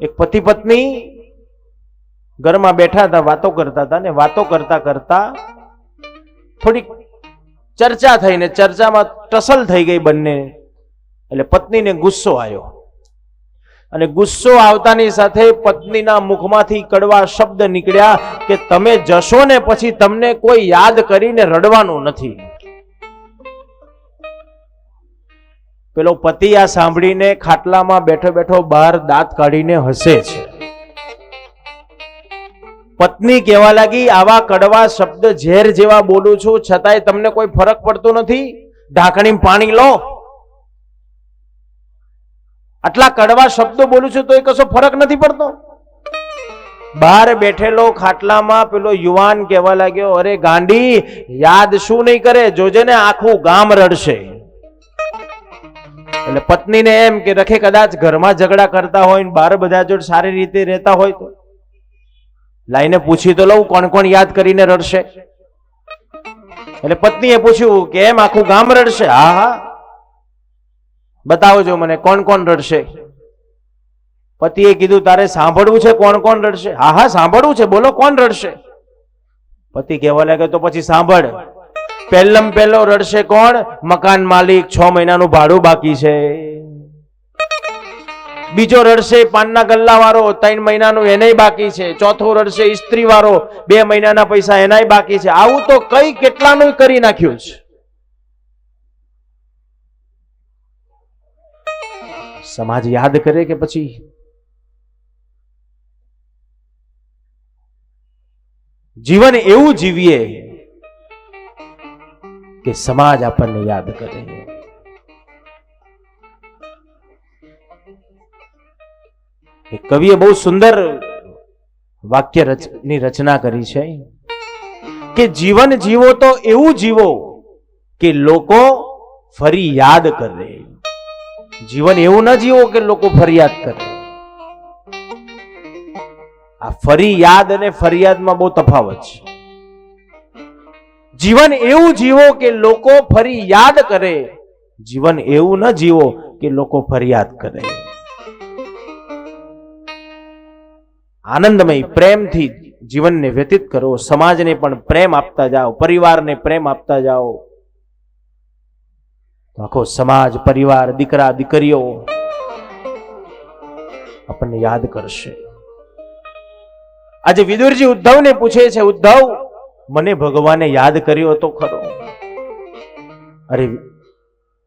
એક પતિ પત્ની ઘરમાં બેઠા હતા, વાતો કરતા હતા ને વાતો કરતા કરતા થોડીક ચર્ચા થઈ ને ચર્ચામાં ટસલ થઈ ગઈ બંને. એટલે પત્નીને ગુસ્સો આવ્યો. અને ગુસ્સો આવતાની સાથે પત્નીના મુખમાંથી કડવા શબ્દ નીકળ્યા કે તમે જશો ને પછી તમને કોઈ યાદ કરીને રડવાનું નથી. પેલો પતિ આ સાંભળીને ખાટલામાં બેઠો બેઠો બહાર દાંત કાઢીને હસે છે. પત્ની કહેવા લાગી, આવા કડવા શબ્દ ઝેર જેવા બોલું છું, છતાંય તમને કોઈ ફરક પડતો નથી? ઢાંકણી પાણી લો. આટલા કડવા શબ્દો બોલું છું, તો એ કશો ફરક નથી પડતો? બહાર બેઠેલો ખાટલામાં પેલો યુવાન કહેવા લાગ્યો, અરે ગાંડી, યાદ શું નહીં કરે? જોજે ને આખું ગામ રડશે. એટલે પત્નીને એમ કે રખે કદાચ ઘરમાં ઝઘડા કરતા હોય ને બહાર બધા જોડે સારી રીતે રહેતા હોય તો. લાઈને પૂછી તો લઉં કોણ કોણ યાદ કરીને રડશે. એટલે પત્નીએ પૂછ્યું કે એમ આખું ગામ રડશે? હા હા. બતાવજો મને કોણ કોણ રડશે. પતિએ કીધું, તારે સાંભળવું છે કોણ કોણ રડશે? હા હા, સાંભળવું છે. બોલો, કોણ રડશે? પતિ કહેવા લાગે તો પછી સાંભળ. પહેલમ પહેલો રડશે કોણ? મકાન માલિક છ મહિનાનું ભાડું બાકી છે. બીજો રડશે પાનના ગલ્લા વાળો ત્રણ મહિનાનું એનેય બાકી છે. ચોથો રડશે ઇસ્ત્રી વાળો બે મહિનાના પૈસા એનાય બાકી છે. આવું તો કઈ કેટલાનું કરી નાખ્યું છે. સમાજ યાદ કરે કે પછી? જીવન એવું જીવીએ કે સમાજ આપણને યાદ કરે. એ કવિએ બહુ સુંદર વાક્યની રચના કરી છે. કે જીવન જીવો તો એવું જીવો કે લોકો ફરી યાદ કરે. જીવન એવું ન જીવો કે લોકો ફરિયાદ કરે. આ ફરી યાદ અને ફરિયાદમાં બહુ તફાવત છે. જીવન એવું જીવો કે લોકો ફરી યાદ કરે. જીવન એવું ન જીવો કે લોકો ફરિયાદ કરે. આનંદમય પ્રેમથી જીવનને વ્યતીત કરો. સમાજને પણ પ્રેમ આપતા જાઓ. પરિવારને પ્રેમ આપતા જાઓ. આખો સમાજ, પરિવાર, દીકરા, દીકરીઓ આપણને યાદ કરશે. આજે વિદુરજી ઉદ્ધવને પૂછે છે, ઉદ્ધવ મને ભગવાને યાદ કર્યો તો ખરો. અરે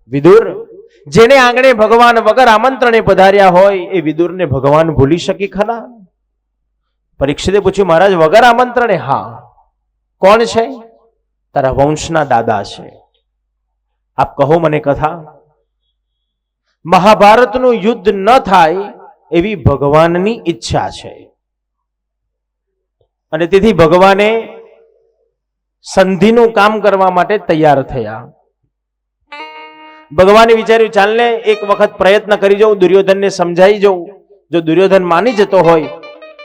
વિદુર, જેને આંગણે ભગવાન વગર આમંત્રણે પધાર્યા હોય, એ વિદુરને ભગવાન ભૂલી શકી ખરા? પરીક્ષિતે પૂછ્યું, મહારાજ, વગર આમંત્રણે? હા. કોણ છે? તારા વંશના દાદા છે. આપ કહો મને કથા. મહાભારતનું યુદ્ધ ન થાય એવી ભગવાનની ઈચ્છા છે. અને તેથી ભગવાને સંધિનું કામ કરવા માટે તૈયાર થયા. ભગવાને વિચાર્યું, ચાલને એક વખત પ્રયત્ન કરી જવું દુર્યોધનને સમજાઈ જવું જો દુર્યોધન માની જતો હોય,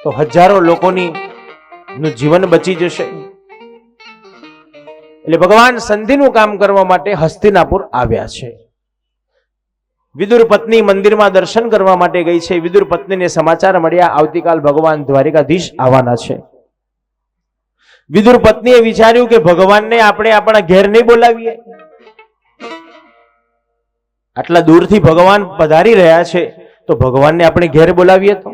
તો હજારો લોકોની નું જીવન બચી જશે. એટલે ભગવાન સંધિનું કામ કરવા માટે હસ્તિનાપુર આવ્યા છે. વિદુર પત્ની મંદિરમાં દર્શન કરવા માટે ગઈ છે. વિદુર પત્નીને સમાચાર મળ્યા. આવતીકાલ ભગવાન દ્વારિકાધીશ આવવાના છે. વિદુર પત્નીએ વિચાર્યું કે ભગવાનને આપણે આપણા ઘેર નહીં બોલાવીએ. આટલા દૂરથી ભગવાન પધારી રહ્યા છે, તો ભગવાનને આપણે ઘેર બોલાવીએ તો?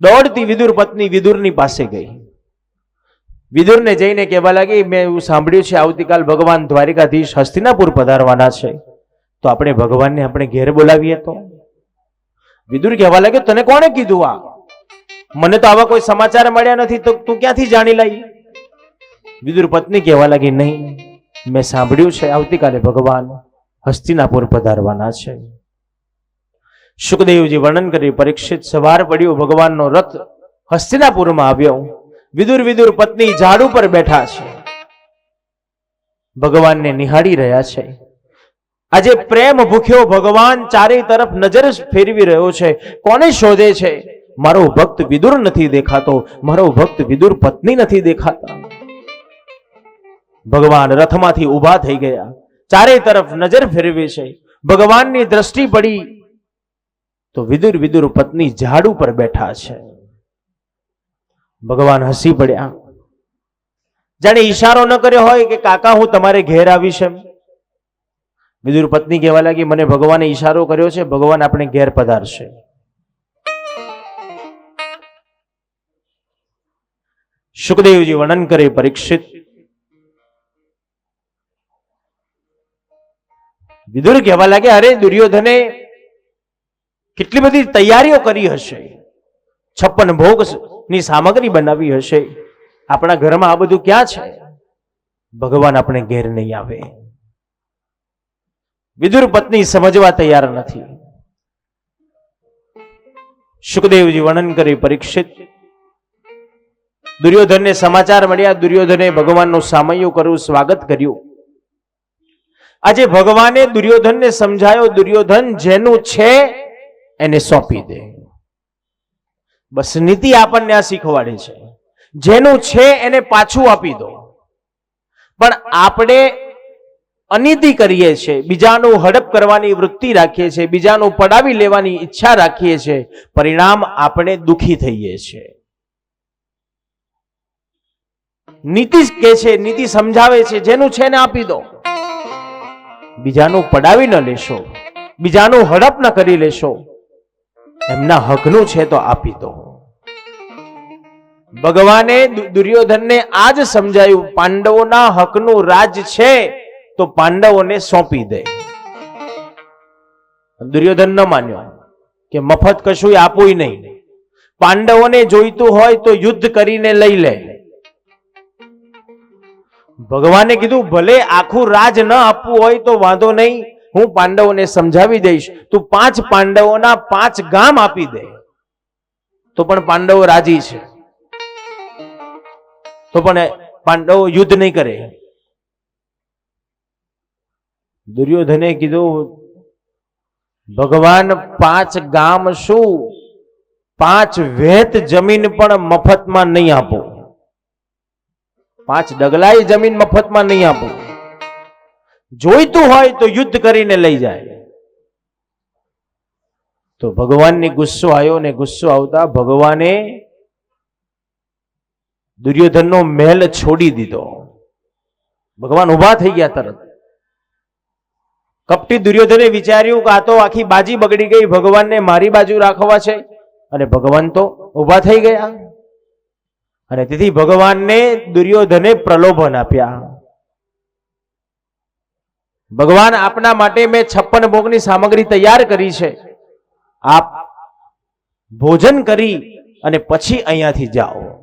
દોડતી વિદુર પત્ની વિદુરની પાસે ગઈ. વિદુરને જઈને કહેવા લાગી, મેં એવું સાંભળ્યું છે, આવતીકાલ ભગવાન દ્વારિકાધીશ હસ્તિનાપુર પધારવાના છે. તો આપણે ભગવાનને આપણે ઘેર બોલાવીએ તો? વિદુર કહેવા લાગે તને કોણે કીધું આ? મને તો આવા કોઈ સમાચાર મળ્યા નથી, તો તું ક્યાંથી જાણી લઈ? વિદુર પત્ની કહેવા લાગી, નહીં, મેં સાંભળ્યું છે, આવતીકાલે ભગવાન હસ્તિનાપુર પધારવાના છે. સુખદેવજી વર્ણન કરી પરીક્ષિત સવાર પડ્યું, ભગવાનનો રથ હસ્તિનાપુરમાં આવ્યો. વિદુર વિદુર પત્ની ઝાડ ઉપર બેઠા છે. ભગવાનને નિહાળી રહ્યા છે. આજે પ્રેમ ભૂખ્યો, ભગવાન ચારે તરફ નજર ફેરવી રહ્યો છે. કોને શોધે છે? મારો ભક્ત વિદુર નથી દેખાતો, મારો ભક્ત વિદુર પત્ની નથી દેખાતા. ભગવાન રથમાંથી ઊભા થઈ ગયા. ચારે તરફ નજર ફેરવે છે. ભગવાનની દ્રષ્ટિ પડી તો વિદુર વિદુર પત્ની ઝાડ ઉપર બેઠા છે. ભગવાન હસી પડ્યા. જાણે ઈશારો ન કર્યો હોય કે કાકા હું તમારે ઘેર આવીશ એમ. વિદુર પત્ની કહેવા લાગી, મને ભગવાને ઈશારો કર્યો છે, ભગવાન આપણે ઘેર પધારશે. સુખદેવજી વર્ણન કરે પરીક્ષિત વિદુર કહેવા લાગે અરે દુર્યોધને કેટલી બધી તૈયારીઓ કરી હશે છપ્પન ભોગની સામગ્રી બનાવી હશે આપણા ઘરમાં આ બધું ક્યાં છે ભગવાન આપણે ઘેર નહીં આવે વિદુર પત્ની સમજવા તૈયાર નથી સુખદેવજી વર્ણન કરી પરીક્ષિત દુર્યોધનને સમાચાર મળ્યા. દુર્યોધને ભગવાનનું સામયું કર્યું, સ્વાગત કર્યું. આજે ભગવાને દુર્યોધનને સમજાયો, દુર્યોધન, જેનું છે, એને સોંપી દે. બસ નીતિ આપણને આ શીખવાડે છે. જેનું છે, એને પાછું આપી દો. પણ આપણે અનીતિ કરીએ છીએ, બીજાનું હડપ કરવાની વૃત્તિ રાખીએ છીએ, બીજાનું પડાવી લેવાની ઈચ્છા રાખીએ છીએ, પરિણામ આપણે દુખી થઈએ છીએ. નીતિ કે છે, નીતિ સમજાવે છે, જેનું છે ને આપી દો. બીજાનું પડાવી ન લેશો, બીજાનું હડપ ન કરી લેશો, એમના હકનું છે તો આપી દો. ભગવાને દુર્યોધનને આ જ સમજાયું, પાંડવોના હકનું રાજ છે, તો પાંડવોને સોંપી દે. દુર્યોધન ન માન્યો કે મફત કશું આપવું નહીં. પાંડવોને જોઈતું હોય તો યુદ્ધ કરીને લઈ લે. ભગવાને કીધું, ભલે આખું રાજ ન આપવું હોય તો વાંધો નહીં, હું પાંડવોને સમજાવી દઈશ. તું પાંચ પાંડવોના પાંચ ગામ આપી દે. તો પણ પાંડવો રાજી છે. તો પણ પાંડવો યુદ્ધ નહીં કરે. દુર્યોધને કીધું, ભગવાન, પાંચ ગામ શું? પાંચ વેત જમીન પણ મફતમાં નહીં આપો. પાંચ ડગલાય જમીન મફતમાં નહીં આપું. જોઈતું હોય તો યુદ્ધ કરીને લઈ જાય. તો ભગવાનને ગુસ્સો આવ્યો ને ગુસ્સો આવતા ભગવાને દુર્યોધનનો મહેલ છોડી દીધો. ભગવાન ઊભા થઈ ગયા તરત. કપટી દુર્યોધને વિચાર્યું કે આ તો આખી બાજી બગડી ગઈ, ભગવાનને મારી બાજુ રાખવા છે. અને ભગવાન તો ઊભા થઈ ગયા. અને તેથી ભગવાનને દુર્યોધને પ્રલોભન આપ્યા. ભગવાન આપના માટે મેં છપ્પન ભોગની સામગ્રી તૈયાર કરી છે. આપ ભોજન કરી અને પછી અહીંયાથી જાઓ.